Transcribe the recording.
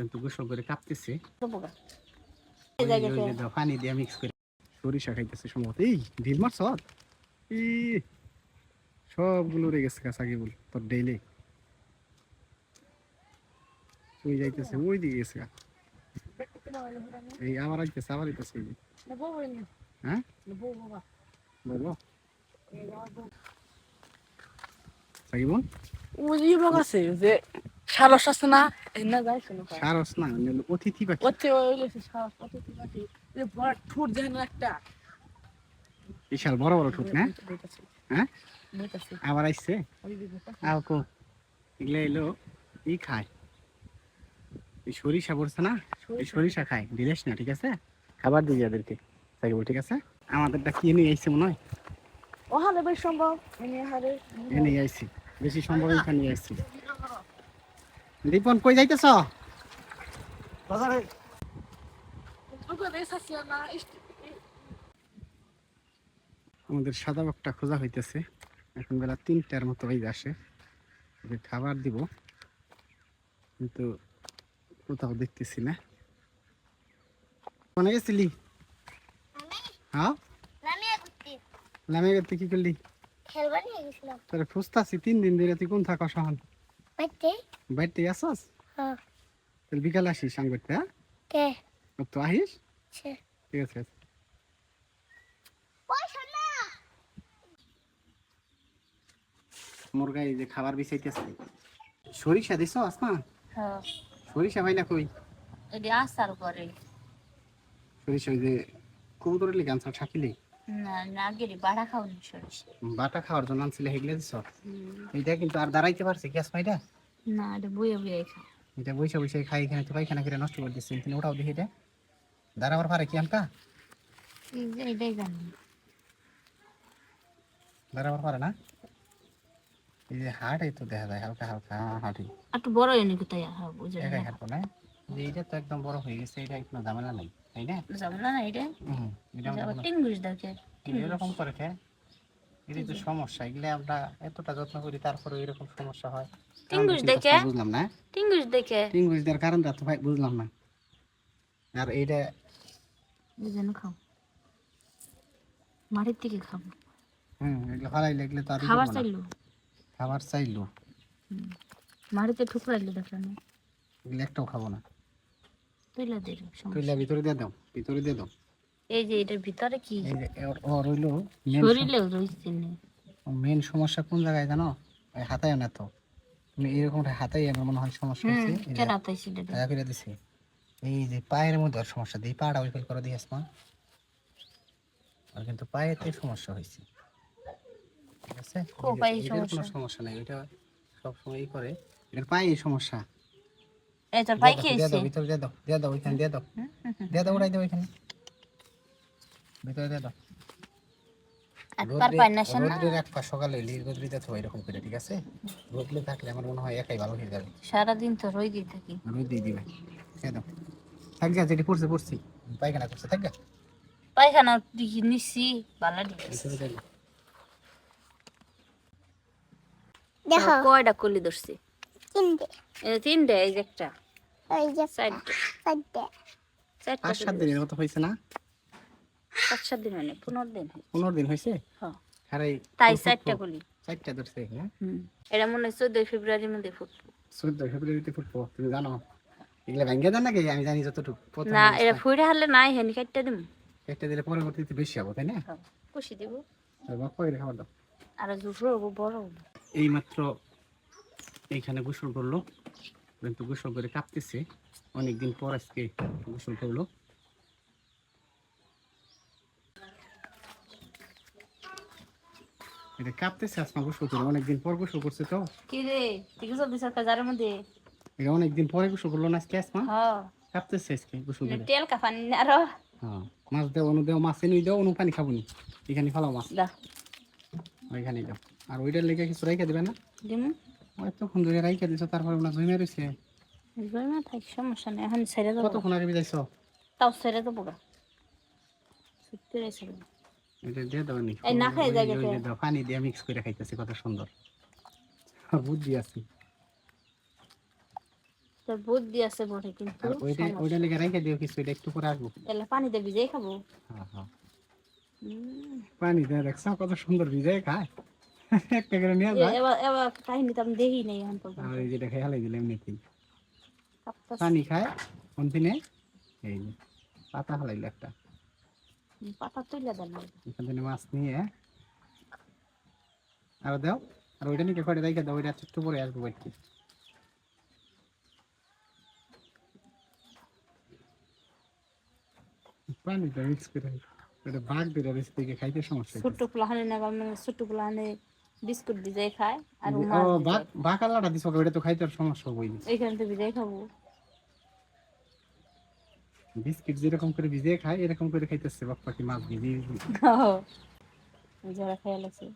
কিন্তু গোসল করে কাঁপতেছে। যে- যে পানি দিয়ে মিক্স করে। সরিষা খাইতেছে সম্ভবত। এই ঢিল মারছ? ই সবগুলো রয়ে গেছে কাছাকি বল তোর ডেইলি। ওই যাইতেছে ওই দিকে গেছে। এই আবার আইতেছে আবার আইতেছে হ্যাঁ? বলো। সাকিবন ওই লোক আছে যে সারস আছে না? না যাই শুনো সারস না অতিথি পাখি। ওতে সারস অতিথি পাখি। যে বড় ঠুট দেন একটা। বিশাল বড় বড় ঠোঁট না? হ্যাঁ? আবার আইছে? আও কো। এগুলো এলো ই খায়। এই সরিষা পড়ছে না? এই সরিষা। খায়। দিলেস না ঠিক আছে? খাবার দিবি ওদেরকে। সাকিবুল ঠিক আছে? আমাদেরটা কি নিয়ে আইছে মনে হয়? ও হালে বেশ সম্ভব। এনে হারে এ নিয়ে আইছি। বেশি সম্ভব এখানে নিয়ে আইছি। দীপন কই যাইতেছ? না আমাদের সাদা বকটা খোঁজা হইতেছে। এখন বেলা তিনটার মতো হয়ে আসে। ওকে খাবার দিব। কিন্তু কোথাও দেখতেছি না। কোনে গেছিলি? হ্যাঁ? করতে কি করলি? তোর খুঁজতাছি তিন দিন ধরে তুই কোন থাকা এখন? বাড়িতে বাড়িতে আসস হ্যাঁ। তাহলে বিকালে আসিস সাং করতে হ্যাঁ? কে? তো আহিস? ঠিক আছে শোনা। মুরগা এই যে খাবার বিছাইতেছে সরিষা দিছ আসমা? হ্যাঁ। সরিষা ভাই না কই? আসার করে। সরিষা ওই যে কবুতরের লিগে না না গেলে বাড়া খাওনি সরিষা। বাটা খাওয়ার জন্য আনছিলে হেগলে দিছ? কিন্তু আর দাঁড়াইতে পারছে গ্যাস পাইটা না এটা বইয়ে বইয়ে খাও এটা বসে খাই এখানে তো পাইখানা করে নষ্ট করে দিচ্ছে। এখানে ওটাও দেখি এটা। দাঁড়াবার পারে কি এই এটাই জানি। দাঁড়াবার পারে না? এই যে হাট এই তো দেখা যায় হালকা হালকা হাঁটি একটু বড় এনে কোথায় হ্যাঁ বুঝে একাই হাঁটবো না? যে এটা তো একদম বড় হয়ে গেছে এটা কোনো ঝামেলা নাই তাই না? যাব না না এটা? হুম, এটা কোনো- টিঙ্গুস দেখে এরকম করে খে। এটাই তো সমস্যা এগুলো আমরা এতটা যত্ন করি তারপরে এরকম সমস্যা হয়। টিঙ্গুস দেখে? বুঝলাম না। টিঙ্গুস দেখে? টিঙ্গুইশ দেওয়ার কারণটা তো ভাই বুঝলাম না। আর এইটা বুঝে খাও। মাটির থেকে খাব হুম এগুলো হারাই লাগলে তো আর খাবার চাইলো? খাবার চাইলো। মাটিতে ঠুকরাইলো দেখল না এগুলো একটাও খাব না। তুইলা দিল তুইলা ভিতরে দিয়ে দাও ভিতরে দিয়ে দাও। এই যে এটার ভিতরে কি? শরীরেও রয়েছে না। মেন সমস্যা কোন জায়গায় জানো? ওই হাতায় না তো। তুমি এরকম হাতাই আমার মনে হয় সমস্যা হচ্ছে। এটা করে দিছে। এই যে পায়ের মধ্যে সমস্যা দিই পাটা ওই ফেল করে দিয়েছ না আর কিন্তু পায়েতে সমস্যা হয়েছে ঠিক আছে? পায়ে কোনো সমস্যা? সমস্যা নাই। এটা সব সময় করে। এটার পায়ে সমস্যা। এই তোর খেয়েছে দাও ভিতরে দিয়ে দাও দিয়ে দাও ওইখানে দিয়ে দাও। দিয়ে দাও ওরাই দাও ওইখানে। ভিতরে দাও। একবার পাই না শোন না? রোদ্রে রাখবা সকালে লির রোদ্রে দেখো এরকম করে ঠিক আছে? রোদ্রে থাকলে আমার মনে হয় একাই ভালো হয়ে যাবে। সারাদিন তো রই দিয়ে থাকি। রোদ দিয়ে দিবে। দিয়ে দাও। থাক যা যেটি পড়ছে পড়ছি। পায়খানা করছে থাক গা পায়খানা দিকে নিচ্ছি বালা দিকে। ভিতরে দেখো। কয়টা কলি ধরছি? কিনতে এই তিনটে এই যে একটা। ওই যে চারটে। চারটে। চারটা সাত দিনের মতো হয়েছে না? পাঁচ সাত দিন মানে পনেরো দিন পনেরো দিন হয়েছে? হ্যাঁ তাই চারটা কলি চারটা ধরছে হ্যাঁ? এটা মনে হয় চোদ্দই ফেব্রুয়ারির মধ্যে ফুটবো চোদ্দ ফেব্রুয়ারিতে ফুটবো তুমি জানো? এগুলো ভেঙে দেন নাকি? আমি জানি যতটুকু না এটা ফুটে হারলে নাই হেনি কাটটা দিম। একটা দিলে পরবর্তীতে বেশি হব তাই না? খুশি দিব। বাপ করে খাবার দাও। আর জুফরো হব বড় হব। এইমাত্র এইখানে গোসল করল কিন্তু গোসল করে কাঁপতেছে। অনেকদিন পর আজকে গোসল করল। এটা কাঁপতেছে আজকে গোসল করে অনেকদিন পর গোসল করছে তো। কি রে ঠিক আছে দুই কাজারের মধ্যে? এটা অনেকদিন পরে গোসল করল না আজকে আসমা হ্যাঁ। কাঁপতেছে আজকে গোসল করে। তেল কাফানি আরও। হ্যাঁ মাছ দেও অনু দেও মাছ এনে দেও অনু পানি খাব নি। এখানে ফালাও মাছ। দা। ওইখানে দাও। আর ওইটার লেগে কিছু রাইখা দেবে না? দিমু। ওই তখন ধরে রাইখা দিছো তারপরে ওনা জমে বুঝবে না থাক সমস্যা নেই এখন ছেড়ে দেবো। কতক্ষণ আগে বিদাইছো তাও ছেড়ে দেবো গা। সত্যি ছেড়ে। এটা দিয়ে দাও নি। এই না খাই জায়গাতে। দাও, পানি দিয়ে মিক্স করে খাইতেছে কত সুন্দর। বুদ্ধি আছে। তোর বুদ্ধি আছে বটে কিন্তু আর ওইটা ওইটা লেগে রেখে দিও কিছু এটা একটু পরে আসব। এলা পানিতে ভিজে খাব। হ্যাঁ হ্যাঁ পানি দিয়ে দেখছ কত সুন্দর ভিজায় খায়। একটা করে নিয়ে এবার এবার কাহিনী তো আমি দেখি নাই এখন আর এই কাঁপতাছে। পানি খায় কোনদিনে? এই যে পাতা হালাইলো একটা। পাতা তুলে দেন এখান থেকে মাছ নিয়ে আর দাও। আর ওইটা নিয়ে কয়টা রেখে দাও ওইটা একটু পরে আসব পানিটা মিক্স করে দিয়ে রেসি থেকে খাইতে সমস্যা। ছোট্ট পোলাহানে না মানে পোলাহানে বিস্কুট ভিজে খায় আর ও বাঘ ভিজায়। বাঘ ওটা তো খাইতে আর সমস্যা হবই। এইখানে তো ভিজে খাব। বিস্কিট যেরকম করে ভিজিয়ে খায়, এরকম করে খাইতেছে বাপ পাখি মাছ ভিজিয়ে। যারা খেয়াল আছে